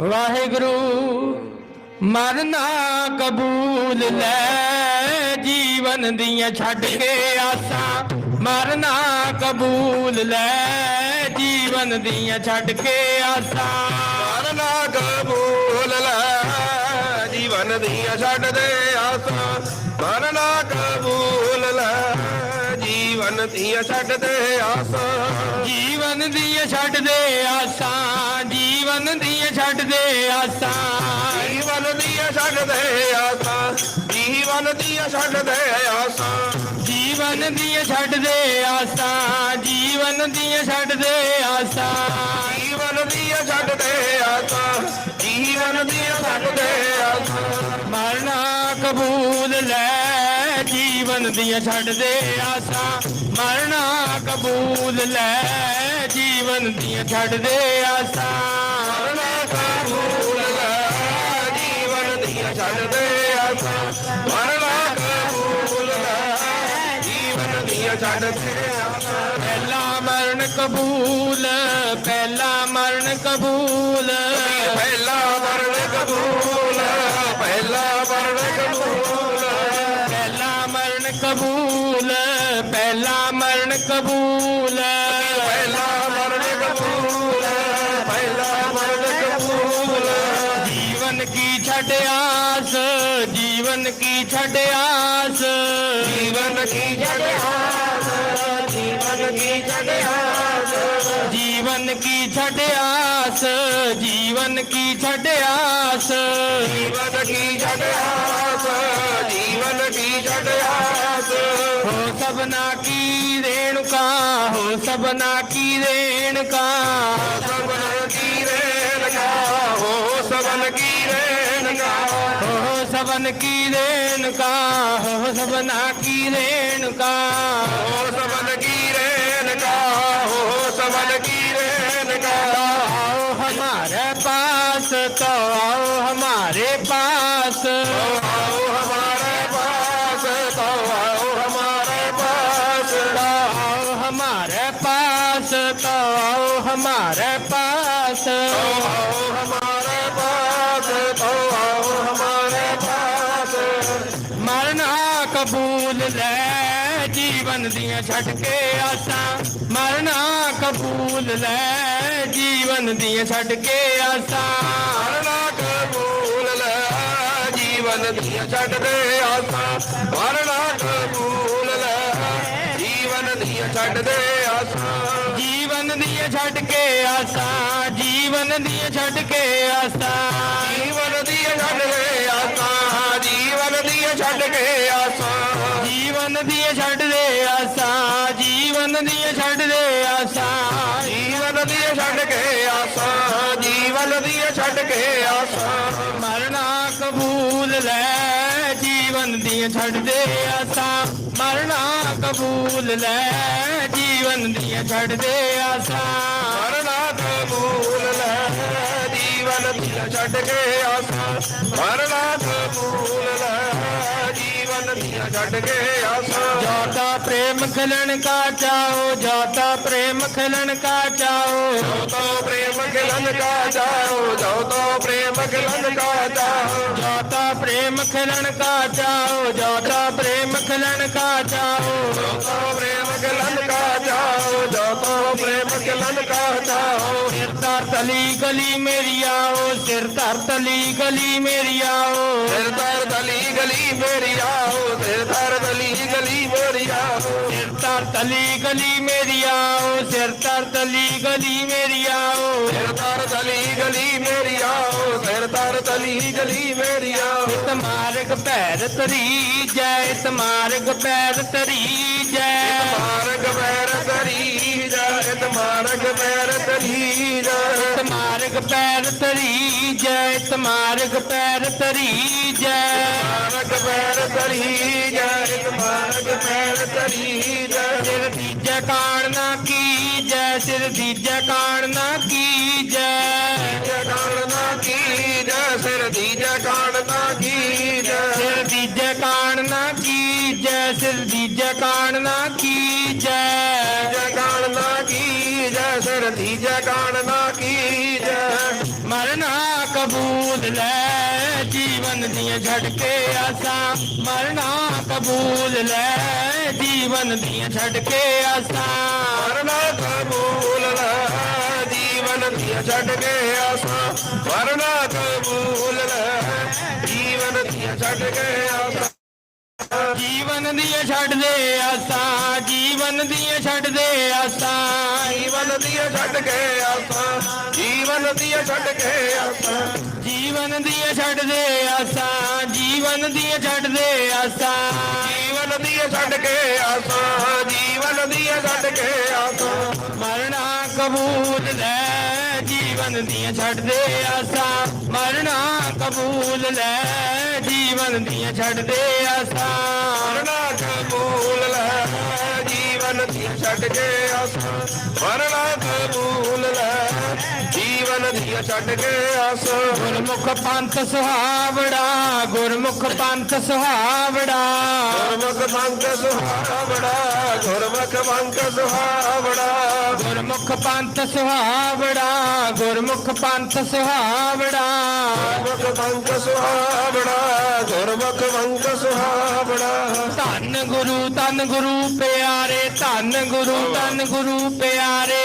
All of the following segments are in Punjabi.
ਵਾਹਿਗੁਰੂ, ਮਰਨਾ ਕਬੂਲ ਲੈ। ਜੀਵਨ ਦੀਆਂ ਛੱਡ ਕੇ ਆਸਾਂ, ਮਰਨਾ ਕਬੂਲ ਲੈ। ਜੀਵਨ ਦੀਆਂ ਛੱਡ ਕੇ ਆਸਾਂ। ਮਰਨਾ ਕਬੂਲ ਲੈ। ਜੀਵਨ ਦੀਆਂ ਛੱਡ ਦੇ ਆਸਾਂ, ਮਰਨਾ ਜੀਵਨ ਦੀਆਂ ਛੱਡ ਆਸਾਂ। ਜੀਵਨ ਦੀਆਂ ਛੱਡਦੇ ਆਸਾਂ, ਜੀਵਨ ਦੀਆਂ ਛੱਡਦੇ ਆਸਾਂ। ਜੀਵਨ ਦੀਆਂ ਛੱਡ ਆਸਾਂ, ਜੀਵਨ ਦੀਆਂ ਛੱਡ ਆਸਾਂ। ਜੀਵਨ ਦੀਆਂ ਛੱਡ ਦੇ ਆਸਾਂ ਜੀਵਨ ਦੀਆਂ ਛੱਡ ਦੇ ਆਸਾਂ। ਜੀਵਨ ਦੀਆਂ ਛੱਡ ਦੇ ਆਸਾਂ ਜੀਵਨ ਦੀਆਂ ਛੱਡ ਦੇ ਆਸਾਂ। ਮਰਨਾ ਕਬੂਲ ਲੈ ਜੀਵਨ ਦੀਆਂ ਛੱਡ ਦੇ ਆਸਾਂ। ਮਰਨਾ ਕਬੂਲ ਲੈ ਜੀਵਨ ਦੀਆਂ ਛੱਡ ਦੇ ਆਸਾਂ। ਮਰਨਾ ਕਬੂਲ ਲੈ ਜੀਵਨ ਦੀਆਂ ਛੱਡ ਦੇ ਆਸਾਂ। ਛੱਡ ਪਹਿਲਾ ਮਰਨ ਕਬੂਲ ਪਹਿਲਾ ਮਰਨ ਕਬੂਲ। ਪਹਿਲਾ ਵਰਣ ਕਬੂਲ ਪਹਿਲਾ ਵਰਣ ਕਬੂਲ। ਪਹਿਲਾ ਮਰਨ ਕਬੂਲ ਪਹਿਲਾ ਮਰਨ ਕਬੂਲ। की छठ आस जीवन की छठ आस। जीवन की छठ आस जीवन की छठ आस। जीवन की छठ आस जीवन की छठ आस। जीवन की छठ आस जीवन की छठ आस। हो सपना की रेणुका हो सबना की रेणुका। सबना की रेणुका हो सबन की सबन की रेणुका हो सबना की रेणुका हो सबन की रेणुका हो सबन की रेणुका आओ हमारे पास तो आओ हमारे पास। आओ हमारे पास तो आओ हमारे पास तो। आओ हमारे पास तो आओ हमारे पास। आओ कबूल लै, जीवन दिया छटके आसा। मरना कबूल लै, जीवन दिया छटके आसा। मरना कबूल लै, जीवन दिया छटके आसा। मरना कबूल लै, जीवन दिया छटके आसा। जीवन दिया छटके आसा, जीवन दिया छटके आसा। जीवन दिया छटके आसा। ਛੱਡ ਕੇ ਆਸਾਂ। ਜੀਵਨ ਦੀਆਂ ਛੱਡ ਦੇ ਆਸਾਂ ਜੀਵਨ ਦੀਆਂ ਛੱਡ ਦੇ ਆਸਾਂ। ਜੀਵਨ ਦੀਆਂ ਛੱਡ ਕੇ ਆਸਾਂ ਜੀਵਨ ਦੀਆਂ ਛੱਡ ਕੇ ਆਸਾਂ। ਮਰਨਾ ਕਬੂਲ ਲੈ ਜੀਵਨ ਦੀਆਂ ਛੱਡ ਦੇ ਆਸਾਂ। ਮਰਨਾ ਕਬੂਲ ਲੈ ਜੀਵਨ ਦੀਆਂ ਛੱਡ ਦੇ ਆਸਾਂ। ਮਰਨਾ ਕਬੂਲ ਲੈ ਜੀਵਨ ਦੀਆਂ ਛੱਡ ਕੇ ਆਸਾਂ। ਮਰਨਾ ਕਬੂਲ ਜੀਵਨ ਦੀਆਂ ਛੱਡ ਕੇ ਆਸਾਂ ਜਾਤਾ ਪ੍ਰੇਮ ਖਿਲਣ ਕਾ ਚਾਓ ਜਾਤਾ ਪ੍ਰੇਮ ਖਿਲਣ ਕਾ ਚਾਓ ਜੋ ਤੋ ਪ੍ਰੇਮ ਖਿਲਨ ਕਾ ਜਾਓ ਜੋ ਤੋ ਪ੍ਰੇਮ ਖਿਲਨ ਕਾ ਜਾਓ ਜਾਤਾ ਪ੍ਰੇਮ ਖਿਲਣ ਕਾ ਚਾਓ ਜਾਤਾ ਪ੍ਰੇਮ ਖਿਲਣ ਕਾ ਚਾਓ ਜੋ ਤੋ ਪ੍ਰੇਮ ਖਿਲਨ ਕਾ ਜਾਓ ਜੋ ਤੋ ਪ੍ਰੇਮ ਖਿਲਨ ਕਾ ਜਾਓ ਸਿਰ ਧਰ ਤਲੀ ਗਲੀ ਮੇਰੀ ਆਓ ਸਿਰ ਧਰ ਤਲੀ ਗਲੀ ਧਰ ਤਲੀ ਗਲੀ ਮੇਰੀ ਆਓ ਸਿਰ ਧਰ ਤਲੀ ਗਲੀ ਮੇਰੀ ਆਓ। ਸਿਰ ਦਰ ਦਲੀ ਗਲੀ ਮੇਰੀ ਆਓ ਸਿਰ ਦਰ ਦਲੀ ਗਲੀ ਮੇਰੀ ਆਓ। ਤਮਾਰਗ ਪੈਰ ਤਰੀ ਜੈ ਤਮਾਰਗ ਪੈਰ ਤਰੀ ਜੈ। ਮਾਰਗ ਪੈਰ ਤਰੀ ਮਾਰਗ ਪੈਰ ਤਰੀ ਜਾ ਤਮਾਰਗ ਪੈਰ ਤਰੀ ਜੈ ਤਮਾਰਗ ਪੈਰ ਤਰੀ ਜੈ ਮਾਰਗ ਪੈਰ ਤਰੀ ਜਾ ਮਾਰਗ ਪੈਰ ਤਰੀ ਜਾ ਸਿਰ ਦੀਜੈ ਕਾਣ ਨਾ ਕੀ ਜੈ ਸਿਰ ਦੀਜੈ ਕਾਣ ਨਾ ਕੀ ਜੈ ਜਗਾਣਾ ਕੀ ਜੈ ਸਿਰ ਦੀ ਜਗਾਣਾ ਕੀ ਜੈ ਸਿਰ ਦੀਜੈ ਕਾਣ ਨਾ ਕੀ ਜੈ ਸਿਰ ਦੀਜੈ ਕਾਣ ਨਾ ਕੀ ਜਗਾਣਾ ਕੀ ਜੈ ਸਿਰ ਮਰਨਾ ਕਬੂਲ ਲੈ ਜੀਵਨ ਦੀਆਂ ਛੱਡ ਕੇ ਆਸਾਂ। ਮਰਨਾ ਕਬੂਲ ਲੈ ਜੀਵਨ ਦੀਆਂ ਛੱਡ ਕੇ ਆਸਾਂ। ਮਰਨਾ ਕਬੂਲ ਲੈ ਜੀਵਨ ਦੀਆਂ ਛੱਡ ਕੇ ਆਸਾਂ। ਮਰਨਾ ਕਬੂਲ ਲੈ ਜੀਵਨ ਦੀਆਂ ਛੱਡ ਕੇ ਆਸਾਂ। ਜੀਵਨ ਦੀਆਂ ਛੱਡ ਦੇ ਆਸਾਂ ਜੀਵਨ ਦੀਆਂ ਛੱਡ ਦੇ ਆਸਾਂ ਜੀਵਨ ਦੀਆਂ ਛੱਡ ਕੇ ਆਸਾਂ ਜੀਵਨ ਦੀਆਂ ਛੱਡ ਕੇ ਆਸਾਂ ਜੀਵਨ ਦੀਆਂ ਛੱਡ ਦੇ ਆਸਾਂ ਜੀਵਨ ਦੀਆਂ ਛੱਡ ਦੇ ਆਸਾਂ ਜੀਵਨ ਦੀਆਂ ਛੱਡ ਕੇ ਆਸਾਂ ਜੀਵਨ ਦੀਆਂ ਛੱਡ ਕੇ ਆਸਾਂ ਮਰਨਾ ਕਬੂਲ ਲੈ ਜੀਵਨ ਦੀਆਂ ਛੱਡ ਦੇ ਆਸਾਂ ਮਰਨਾ ਕਬੂਲ ਲੈ ਜੀਵਨ ਦੀਆਂ ਛੱਡ ਦੇ ਆਸਾਂ ਮਰਨਾ छड़ के अस वरना ਛੱਡ ਕੇ ਆਸਾਂ ਗੁਰਮੁਖ ਪੰਥ ਸੁਹਾਵੜਾ ਗੁਰਮੁਖ ਪੰਥ ਸੁਹਾਵੜਾ ਗੁਰਮੁਖ ਬੰਕ ਸੁਹਾਵੜਾ ਗੁਰਮੁਖ ਬੰਕ ਸੁਹਾਵੜਾ ਗੁਰਮੁਖ ਪੰਥ ਸੁਹਾਵੜਾ ਗੁਰਮੁਖ ਪੰਥ ਸੁਹਾਵੜਾ ਗੁਰਮੁਖ ਬੰਕ ਸੁਹਾਵੜਾ ਗੁਰਮੁਖ ਬੰਕ ਸੁਹਾਵੜਾ ਧੰਨ ਗੁਰੂ ਧੰਨ ਗੁਰੂ ਪਿਆਰੇ ਧੰਨ ਗੁਰੂ ਧੰਨ ਗੁਰੂ ਪਿਆਰੇ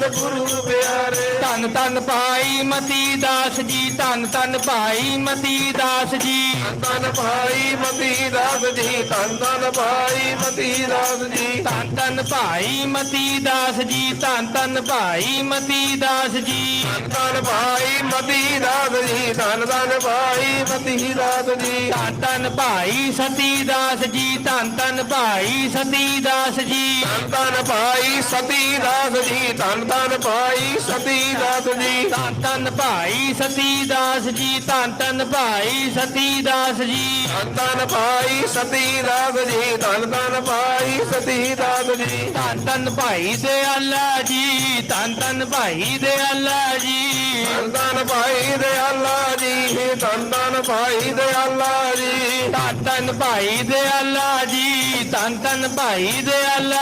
ਧੰਨ ਗੁਰੂ ਪਿਆਰੇ ਧੰਨ ਧੰਨ ਭਾਈ ਮਤੀ ਦਾਸ ਜੀ ਧੰਨ ਧੰਨ ਭਾਈ ਮਤੀ ਦਾਸ ਜੀ ਧੰਨ ਭਾਈ ਮਤੀ ਦਾਸ ਜੀ ਧੰਨ ਧੰਨ ਭਾਈ ਮਤੀ ਦਾਸ ਜੀ ਧੰਨ ਧੰਨ ਭਾਈ ਮਤੀ ਦਾਸ ਜੀ ਧੰਨ ਧੰਨ ਭਾਈ ਮਤੀ ਦਾਸ ਜੀ ਧੰਨ ਭਾਈ ਮਤੀ ਦਾਸ ਜੀ ਧੰਨ ਧੰਨ ਭਾਈ ਮਤੀ ਦਾਸ ਜੀ ਧੰਨ ਧੰਨ ਭਾਈ ਸਤੀ ਦਾਸ ਜੀ ਧੰਨ ਧੰਨ ਭਾਈ ਸਤੀ ਦਾਸ ਜੀ ਧੰਨ ਧੰਨ ਭਾਈ ਸਤੀ ਦਾਸ ਜੀ ਧੰਨ ਧੰਨ ਭਾਈ ਸਤੀ ਦਾਸ ਜੀ ਧੰਨ ਧੰਨ ਭਾਈ ਸਤੀ ਦਾਸ ਜੀ ਧੰਨ ਧੰਨ ਭਾਈ ਸਤੀ ਦਾਸ ਜੀ ਧੰਨ ਧੰਨ ਭਾਈ ਸਤੀ ਦਾਸ ਜੀ ਧੰਨ ਧੰਨ ਭਾਈ ਸਤੀ ਦਾਸ ਜੀ ਧੰਨ ਧੰਨ ਭਾਈ ਦਿਆਲਾ ਜੀ ਧੰਨ ਧੰਨ ਭਾਈ ਦਿਆਲਾ ਜੀ ਧੰਨ ਧੰਨ ਭਾਈ ਦਿਆਲਾ ਜੀ ਧੰਨ ਧੰਨ ਭਾਈ ਦਿਆਲਾ ਜੀ ਧੰਨ ਧੰਨ ਭਾਈ ਦਿਆਲਾ ਜੀ ਧੰਨ ਧੰਨ ਭਾਈ ਦਿਆਲਾ ਜੀ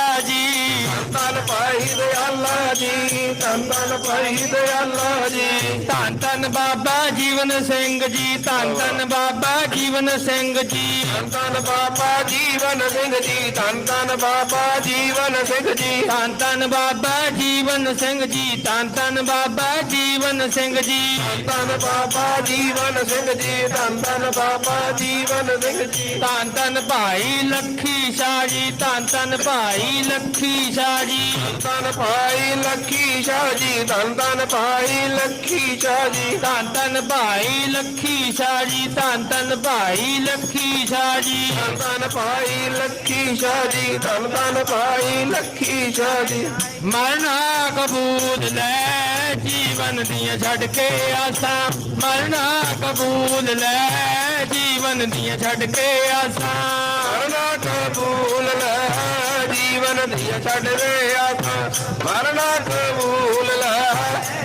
طاهر يا الله دي ਧੰਨ ਧੰਨ ਭਾਈ ਦਿਆਲਾ ਜੀ ਧੰਨ ਧੰਨ ਬਾਬਾ ਜੀਵਨ ਸਿੰਘ ਜੀ ਧੰਨ ਧੰਨ ਬਾਬਾ ਜੀਵਨ ਸਿੰਘ ਜੀ ਧੰਨ ਧੰਨ ਬਾਬਾ ਜੀਵਨ ਸਿੰਘ ਜੀ ਧੰਨ ਧੰਨ ਬਾਬਾ ਜੀਵਨ ਸਿੰਘ ਜੀ ਧੰਨ ਧੰਨ ਬਾਬਾ ਜੀਵਨ ਸਿੰਘ ਜੀ ਧੰਨ ਧੰਨ ਬਾਬਾ ਜੀਵਨ ਸਿੰਘ ਜੀ ਧੰਨ ਬਾਬਾ ਜੀਵਨ ਸਿੰਘ ਜੀ ਧੰਨ ਧੰਨ ਬਾਬਾ ਜੀਵਨ ਸਿੰਘ ਜੀ ਧੰਨ ਧੰਨ ਭਾਈ ਲੱਖੀ ਸ਼ਾਹ ਜੀ ਧੰਨ ਧੰਨ ਭਾਈ ਲੱਖੀ ਸ਼ਾਹ ਜੀ ਧੰਨ ਭਾਈ ਲੱਖੀ ਸ਼ਾਹ ਜੀ ਧੰਨ ਧੰਨ ਭਾਈ ਲੱਖੀ ਸ਼ਾਹ ਜੀ। ਧੰਨ ਧੰਨ ਭਾਈ ਲੱਖੀ ਸ਼ਾਹ ਜੀ ਧੰਨ ਧੰਨ ਭਾਈ ਲੱਖੀ ਸ਼ਾਹ ਜੀ। ਧੰਨ ਧੰਨ ਭਾਈ ਲੱਖੀ ਸ਼ਾਹ ਜੀ ਧੰਨ ਧੰਨ ਭਾਈ ਲੱਖੀ ਸ਼ਾਹ ਜੀ। ਮਰਨਾ ਕਬੂਲ ਲੈ ਜੀਵਨ ਦੀਆਂ ਛੱਡ ਕੇ ਆਸਾਂ। ਮਰਨਾ ਕਬੂਲ ਲੈ ਜੀਵਨ ਦੀਆਂ ਛੱਡ ਕੇ ਆਸਾਂ। ਜੀਵਨ ਦੀਆਂ ਛੱਡ ਦੇ ਆਸਾਂ। ਮਰਨਾ ਕਬੂਲ ਲੈ।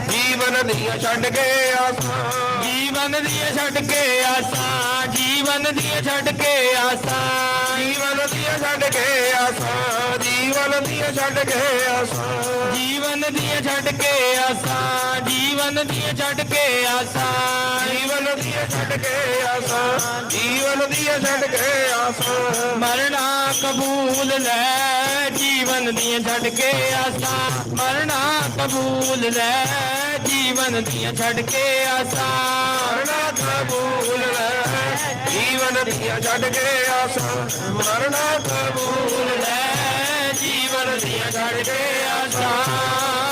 ਜੀਵਨ ਦੀਆਂ ਛੱਡ ਕੇ ਆਸਾਂ। ਜੀਵਨ ਦੀਆਂ ਛੱਡ ਕੇ ਆਸਾਂ। ਜੀਵਨ ਦੀਆਂ ਛੱਡ ਕੇ ਆਸਾਂ। ਜੀਵਨ ਦੀਆਂ ਛੱਡ ਕੇ ਆਸਾਂ ਜੀਵਨ ਦੀਆਂ ਛੱਡ ਕੇ ਆਸਾਂ। ਜੀਵਨ ਦੀਆਂ ਛੱਡ ਕੇ ਆਸਾਂ ਜੀਵਨ ਦੀਆਂ ਛੱਡ ਕੇ ਆਸਾਂ। ਜੀਵਨ ਦੀਆਂ ਛੱਡ ਕੇ ਆਸਾਂ ਜੀਵਨ ਦੀਆਂ ਛੱਡ ਕੇ ਆਸਾਂ। ਮਰਨਾ ਕਬੂਲ ਲੈ ਜੀਵਨ ਦੀਆਂ ਛੱਡ ਕੇ ਆਸਾਂ। ਮਰਨਾ ਕਬੂਲ ਲੈ ਜੀਵਨ ਦੀਆਂ ਛੱਡ ਕੇ ਆਸਾਂ। ਕਬੂਲ ਲੈ। ਜੀਵਨ ਦੀਆਂ ਛੱਡ ਕੇ ਆਸਾਂ, ਮਰਨਾ ਕਬੂਲ ਲੈ। ਜੀਵਨ ਦੀਆਂ ਛੱਡ ਕੇ ਆਸਾਂ।